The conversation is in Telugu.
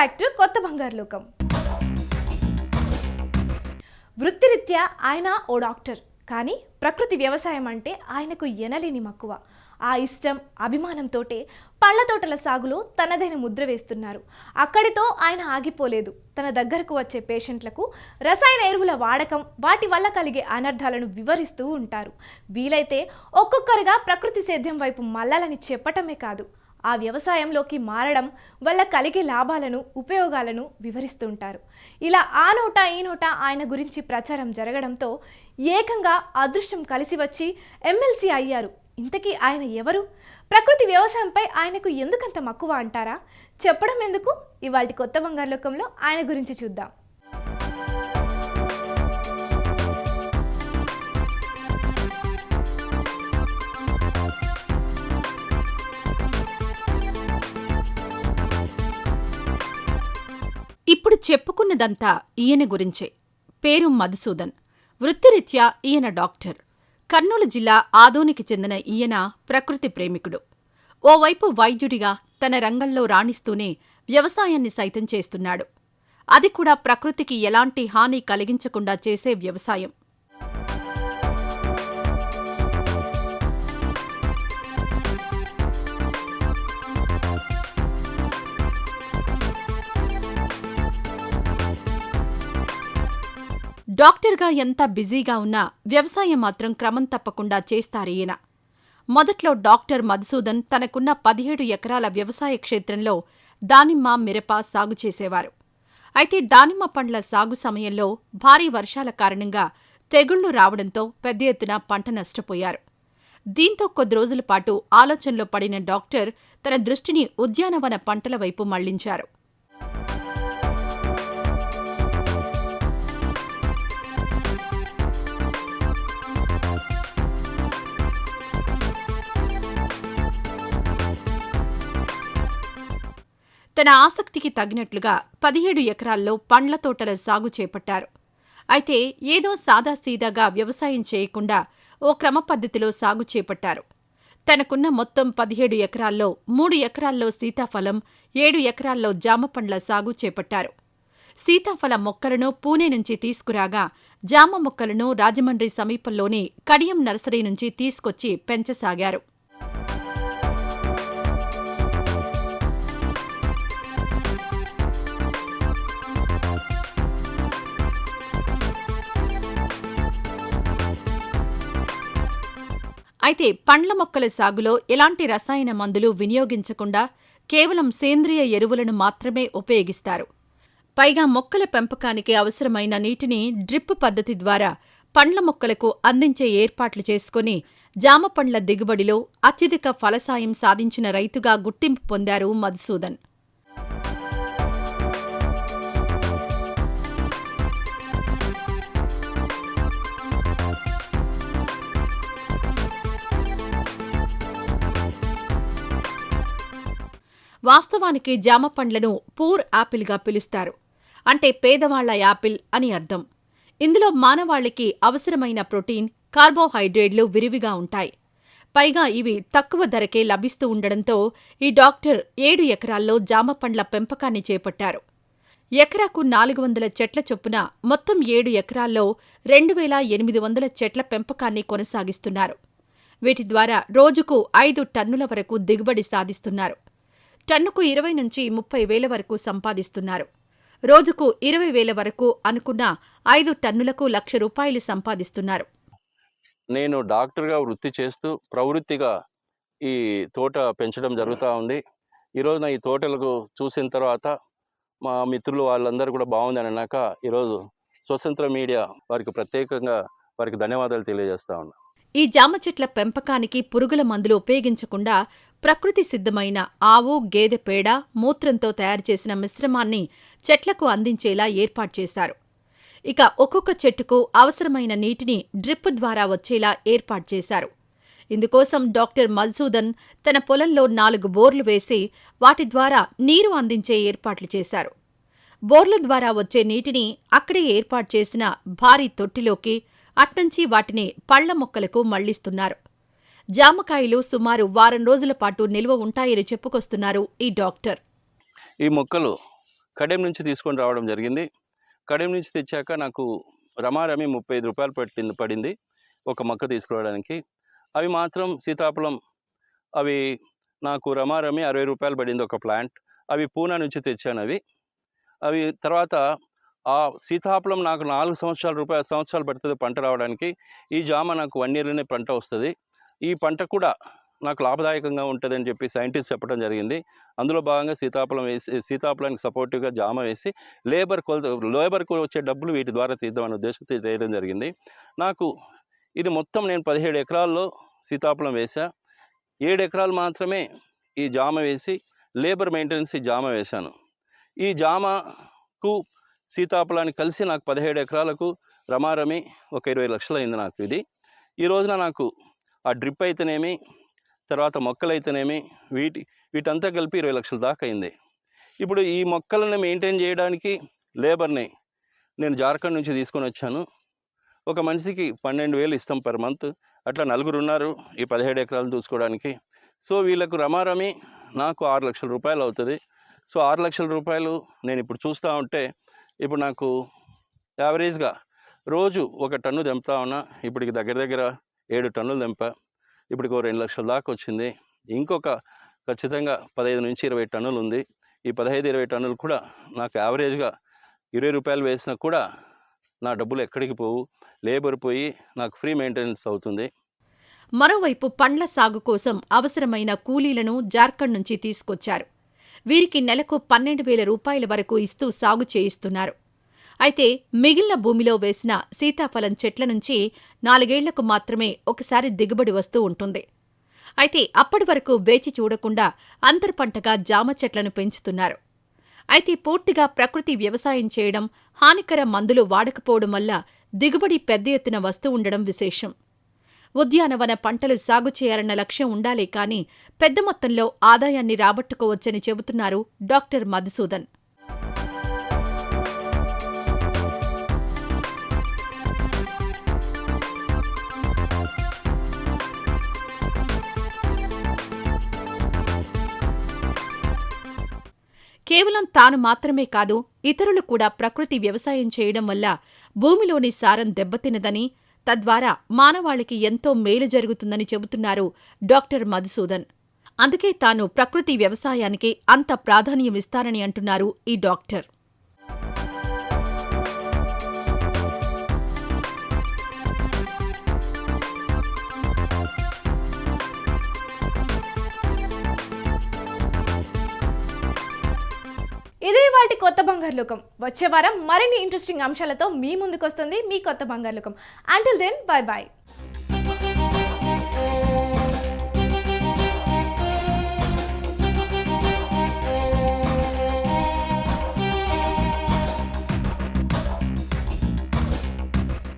బ్యాక్ టు కొత్త బంగారు లోకం. వృత్తిరీత్యా ఆయన ఓ డాక్టర్ కానీ ప్రకృతి వ్యవసాయం అంటే ఆయనకు ఎనలేని మక్కువ. ఆ ఇష్టం అభిమానంతోటే పళ్ళ తోటల సాగులో తనదైన ముద్ర వేస్తున్నారు. అక్కడితో ఆయన ఆగిపోలేదు. తన దగ్గరకు వచ్చే పేషెంట్లకు రసాయన ఎరువుల వాడకం వాటి వల్ల కలిగే అనర్థాలను వివరిస్తూ ఉంటారు. వీలైతే ఒక్కొక్కరుగా ప్రకృతి సేద్యం వైపు మల్లాలని చెప్పటమే కాదు ఆ వ్యవసాయంలోకి మారడం వల్ల కలిగే లాభాలను ఉపయోగాలను వివరిస్తుంటారు. ఇలా ఆ నోట ఈ నోట ఆయన గురించి ప్రచారం జరగడంతో ఏకంగా అదృష్టం కలిసి వచ్చి ఎమ్మెల్సీ అయ్యారు. ఇంతకీ ఆయన ఎవరు? ప్రకృతి వ్యవసాయంపై ఆయనకు ఎందుకంత మక్కువ అంటారా? చెప్పడం ఎందుకు? ఇవాళ కొత్త బంగారు లోకంలో ఆయన గురించి చూద్దాం. చెప్పుకున్నదంతా ఈయన గురించే. పేరు మధుసూదన్. వృత్తిరీత్యా ఈయన డాక్టర్. కర్నూలు జిల్లా ఆదోనికి చెందిన ఈయన ప్రకృతి ప్రేమికుడు. ఓవైపు వైద్యుడిగా తన రంగంలో రాణిస్తూనే వ్యవసాయాన్ని సైతం చేస్తున్నాడు. అది కూడా ప్రకృతికి ఎలాంటి హాని కలిగించకుండా చేసే వ్యవసాయం. డాక్టర్గా ఎంత బిజీగా ఉన్నా వ్యవసాయం మాత్రం క్రమం తప్పకుండా చేస్తారీయన మొదట్లో డాక్టర్ మధుసూదన్ తనకున్న పదిహేడు ఎకరాల వ్యవసాయ క్షేత్రంలో దానిమ్మ మిరప సాగు చేసేవారు. అయితే దానిమ్మ పండ్ల సాగు సమయంలో భారీ వర్షాల కారణంగా తెగుళ్ళు రావడంతో పెద్ద ఎత్తున పంట నష్టపోయారు. దీంతో కొద్ది రోజుల పాటు ఆలోచనలో పడిన డాక్టర్ తన దృష్టిని ఉద్యానవన పంటల వైపు మళ్ళించారు. తన ఆసక్తికి తగినట్లుగా పదిహేడు ఎకరాల్లో పండ్ల తోటల సాగు చేపట్టారు. అయితే ఏదో సాదాసీదాగా వ్యవసాయం చేయకుండా ఓ క్రమ పద్ధతిలో సాగు చేపట్టారు. తనకున్న మొత్తం పదిహేడు ఎకరాల్లో మూడు ఎకరాల్లో సీతాఫలం ఏడు ఎకరాల్లో జామ పండ్ల సాగు చేపట్టారు. సీతాఫల మొక్కలను పూణే నుంచి తీసుకురాగా జామ మొక్కలను రాజమండ్రి సమీపంలోని కడియం నర్సరీ నుంచి తీసుకొచ్చి పెంచసాగారు. అయితే పండ్ల మొక్కల సాగులో ఎలాంటి రసాయన మందులు వినియోగించకుండా కేవలం సేంద్రియ ఎరువులను మాత్రమే ఉపయోగిస్తారు. పైగా మొక్కల పెంపకానికి అవసరమైన నీటిని డ్రిప్ పద్ధతి ద్వారా పండ్ల మొక్కలకు అందించే ఏర్పాట్లు చేసుకుని జామ పండ్ల దిగుబడిలో అత్యధిక ఫలసాయం సాధించిన రైతుగా గుర్తింపు పొందారు మధుసూదన్. వాస్తవానికి జామ పండ్లను పూర్ యాపిల్గా పిలుస్తారు. అంటే పేదవాళ్ళ యాపిల్ అని అర్థం. ఇందులో మానవాళికి అవసరమైన ప్రోటీన్ కార్బోహైడ్రేట్లు విరివిగా ఉంటాయి. పైగా ఇవి తక్కువ ధరకే లభిస్తూ ఉండడంతో ఈ డాక్టర్ ఏడు ఎకరాల్లో జామ పండ్ల పెంపకాన్ని చేపట్టారు. ఎకరాకు నాలుగు వందల చెట్ల చొప్పున మొత్తం ఏడు ఎకరాల్లో రెండు వేల ఎనిమిది వందల చెట్ల పెంపకాన్ని కొనసాగిస్తున్నారు. వీటి ద్వారా రోజుకు ఐదు టన్నుల వరకు దిగుబడి సాధిస్తున్నారు. టన్నుకు ఇరవై నుంచి ముప్పై వేల వరకు సంపాదిస్తున్నారు. రోజుకు ఇరవై వేల వరకు అనుకున్న ఐదు టన్నులకు లక్ష రూపాయలు సంపాదిస్తున్నారు. నేను డాక్టర్గా వృత్తి చేస్తూ ప్రవృత్తిగా ఈ తోట పెంచడం జరుగుతూ ఉంది. ఈరోజు నా ఈ తోటలకు చూసిన తర్వాత మా మిత్రులు వాళ్ళందరూ కూడా బాగుందని అన్నాక ఈరోజు స్వతంత్ర మీడియా వారికి ప్రత్యేకంగా వారికి ధన్యవాదాలు తెలియజేస్తా ఉన్నా. ఈ జామ చెట్ల పెంపకానికి పురుగుల మందులు ఉపయోగించకుండా ప్రకృతి సిద్ధమైన ఆవు గేదె పేడ మూత్రంతో తయారు చేసిన మిశ్రమాన్ని చెట్లకు అందించేలా ఏర్పాటు చేశారు. ఇక ఒక్కొక్క చెట్టుకు అవసరమైన నీటిని డ్రిప్ ద్వారా వచ్చేలా ఏర్పాటు చేశారు. ఇందుకోసం డాక్టర్ మల్సూదన్ తన పొలంలో నాలుగు బోర్లు వేసి వాటి ద్వారా నీరు అందించే ఏర్పాట్లు చేశారు. బోర్ల ద్వారా వచ్చే నీటిని అక్కడే ఏర్పాటు చేసిన భారీ తొట్టిలోకి అట్నుంచి వాటిని పళ్ళ మొక్కలకు మళ్ళిస్తున్నారు జామకాయలు సుమారు వారం రోజుల పాటు నిల్వ ఉంటాయని చెప్పుకొస్తున్నారు ఈ డాక్టర్. ఈ మొక్కలు కడెం నుంచి తీసుకొని రావడం జరిగింది. కడెం నుంచి తెచ్చాక నాకు రమారమి ముప్పై ఐదు రూపాయలు పట్టింది పడింది ఒక మొక్క తీసుకురావడానికి. అవి మాత్రం సీతాఫలం అవి నాకు రమారమి అరవై రూపాయలు పడింది ఒక ప్లాంట్. అవి పూనా నుంచి తెచ్చాను అవి. అవి తర్వాత ఆ సీతాఫలం నాకు నాలుగు సంవత్సరాల రూపాయల సంవత్సరాలు పడుతుంది పంట రావడానికి. ఈ జామ నాకు వన్ ఇయర్లోనే పంట వస్తుంది. ఈ పంట కూడా నాకు లాభదాయకంగా ఉంటుంది అని చెప్పి సైంటిస్ట్ చెప్పడం జరిగింది. అందులో భాగంగా సీతాఫలం వేసి సీతాఫలానికి సపోర్టివ్గా జామ వేసి లేబర్ కొలత లేబర్కు వచ్చే డబ్బులు వీటి ద్వారా తీద్దామనే ఉద్దేశంతో చేయడం జరిగింది. నాకు ఇది మొత్తం నేను పదిహేడు ఎకరాల్లో సీతాఫలం వేసా ఏడు ఎకరాలు మాత్రమే ఈ జామ వేసి లేబర్ మెయింటెనెన్స్ ఈ జామ వేశాను. ఈ జామకు సీతాఫలాన్ని కలిసి నాకు పదిహేడు ఎకరాలకు రమారమి ఒక ఇరవై లక్షలు అయింది నాకు ఇది. ఈ రోజున నాకు ఆ డ్రిప్ అయితేనేమి తర్వాత మొక్కలు అయితేనేమి వీటి వీటంతా కలిపి ఇరవై లక్షల దాకా అయింది. ఇప్పుడు ఈ మొక్కలను మెయింటైన్ చేయడానికి లేబర్ని నేను జార్ఖండ్ నుంచి తీసుకొని వచ్చాను. ఒక మనిషికి పన్నెండు వేలు ఇస్తాం పర్ మంత్. అట్లా నలుగురు ఉన్నారు ఈ పదిహేడు ఎకరాలు చూసుకోవడానికి. సో వీళ్ళకు రమారమి నాకు ఆరు లక్షల రూపాయలు అవుతుంది. సో ఆరు లక్షల రూపాయలు నేను ఇప్పుడు చూస్తూ ఉంటే ఇప్పుడు నాకు యావరేజ్గా రోజు ఒక టన్ను తెంపుతా ఉన్నా ఇప్పటికి దగ్గర దగ్గర ఏడు టన్నులు తెంపా. ఇప్పటికి ఒక రెండు లక్షల దాకా వచ్చింది. ఇంకొక ఖచ్చితంగా పదహైదు నుంచి ఇరవై టన్నులు ఉంది. ఈ పదహైదు ఇరవై టన్నులు కూడా నాకు యావరేజ్గా ఇరవై రూపాయలు వేసినా కూడా నా డబ్బులు ఎక్కడికి పోవు. లేబర్ పోయి నాకు ఫ్రీ మెయింటెనెన్స్ అవుతుంది. మరోవైపు పండ్ల సాగు కోసం అవసరమైన కూలీలను జార్ఖండ్ నుంచి తీసుకొచ్చారు. వీరికి నెలకు పన్నెండు వేల రూపాయల వరకు ఇస్తూ సాగు చేయిస్తున్నారు. అయితే మిగిలిన భూమిలో వేసిన సీతాఫలం చెట్ల నుంచి నాలుగేళ్ళకు మాత్రమే ఒకసారి దిగుబడి వస్తూ ఉంటుంది. అయితే అప్పటి వరకు వేచి చూడకుండా అంతర్పంటగా జామ చెట్లను పెంచుతున్నారు. అయితే పూర్తిగా ప్రకృతి వ్యవసాయం చేయడం హానికర మందులు వాడకపోవడం వల్ల దిగుబడి పెద్ద ఎత్తున వస్తూ ఉండడం విశేషం. ఉద్యానవన పంటలు సాగు చేయాలన్న లక్ష్యం ఉండాలే కానీ పెద్ద మొత్తంలో ఆదాయాన్ని రాబట్టుకోవచ్చని చెబుతున్నారు డాక్టర్ మధుసూదన్. కేవలం తాను మాత్రమే కాదు ఇతరులు కూడా ప్రకృతి వ్యవసాయం చేయడం వల్ల భూమిలోని సారం దెబ్బతినదని తద్వారా మానవాళికి ఎంతో మేలు జరుగుతుందని చెబుతున్నారు డాక్టర్ మధుసూదన్. అందుకే తాను ప్రకృతి వ్యవసాయానికి అంత ప్రాధాన్యమిస్తానని అంటున్నారు ఈ డాక్టర్. ఇవాళ కొత్త బంగారు లోకం. వచ్చే వారం మరిన్ని ఇంట్రెస్టింగ్ అంశాలతో మీ ముందుకు వస్తుంది మీ కొత్త బంగారు లోకం. Until then bye bye